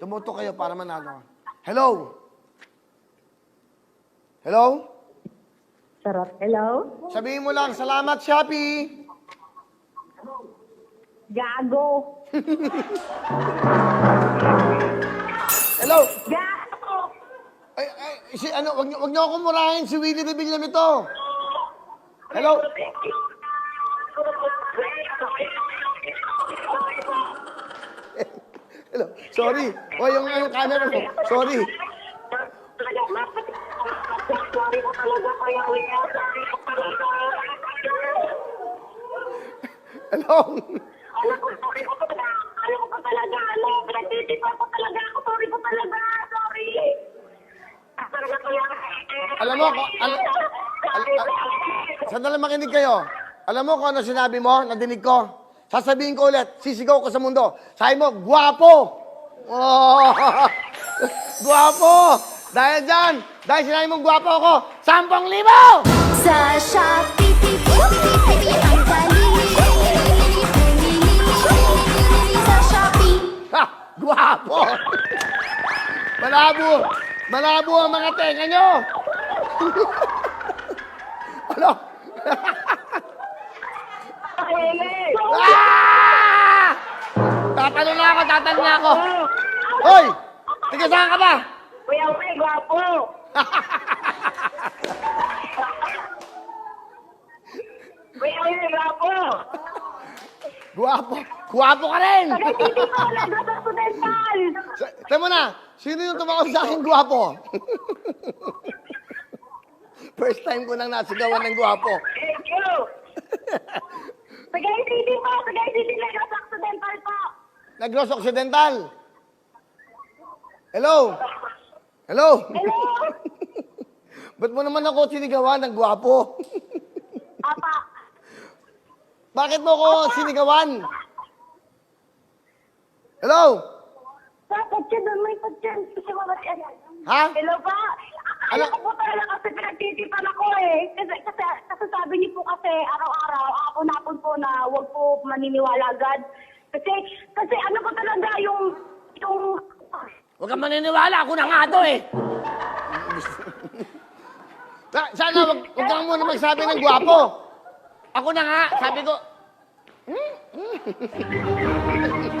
Tumuto kayo para manalo. Hello? Hello? Sarap. Hello? Sabihin mo lang, salamat, Shopee. Gago. Hello? Gago. Ay, ay, si, ano, wag, niyo- wag niyo ako murahin, si Willie Revilla nito. Hello? Sorry. O, yung, yung camera mo. Sorry. Sorry ko talaga kuya. Ko talaga. Hello? Alam ko, ko talaga. Alam ko talaga. Alam, pinagtitipan ko talaga ako. Sorry ko talaga. Sorry. Talaga kuya. Alam mo, ko- al- al- al- Sandali makinig kayo. Alam mo kung ano sinabi mo, nadinig ko? Sasabihin ko ulit, sisigaw ko sa mundo. Sabi mo, guwapo! Oh, guwapo! Dahil dyan, dahil sinabi mong guwapo ako, sampung libo! Sa Shopee, baby, ang dali. Sa Shopee. Ha! Guwapo! Malabo! Malabo ang mga tenga nyo! ano? Ah! Tatalo na ako, tatalo na ako! Hoy! Tiga saan ka ba? Kuya, kuya, gwapo. Kuya, kuya, gwapo. Guwapo! Guwapo ka rin! Ko sa studental. Sa- Tama na, sino yung tumawag sa akin guwapo? First time ko nang nasigawan ng guwapo. Thank you. Sagay City po, Sagay City Lagos Occidental po. Negros Occidental. Hello? Hello? Hello? Ba't mo naman ako sinigawan ng guwapo? Apa. Bakit mo ako sinigawan? Hello? Bakit siya doon may pagyan? Kasi mga Ha? Hello pa? Ano? Alam ko po talaga kasi pinagtitipan ako eh. Kasi, kasi, kasi sabi niyo po kasi araw-araw, hapon-hapon po na huwag po maniniwala agad. Kasi, kasi ano ko talaga yung, Huwag kang maniniwala, ako na nga to eh. Sa- Sana wag, wag kang muna magsabi ng guwapo. Ako na nga, sabi ko. "Hmm, hmm."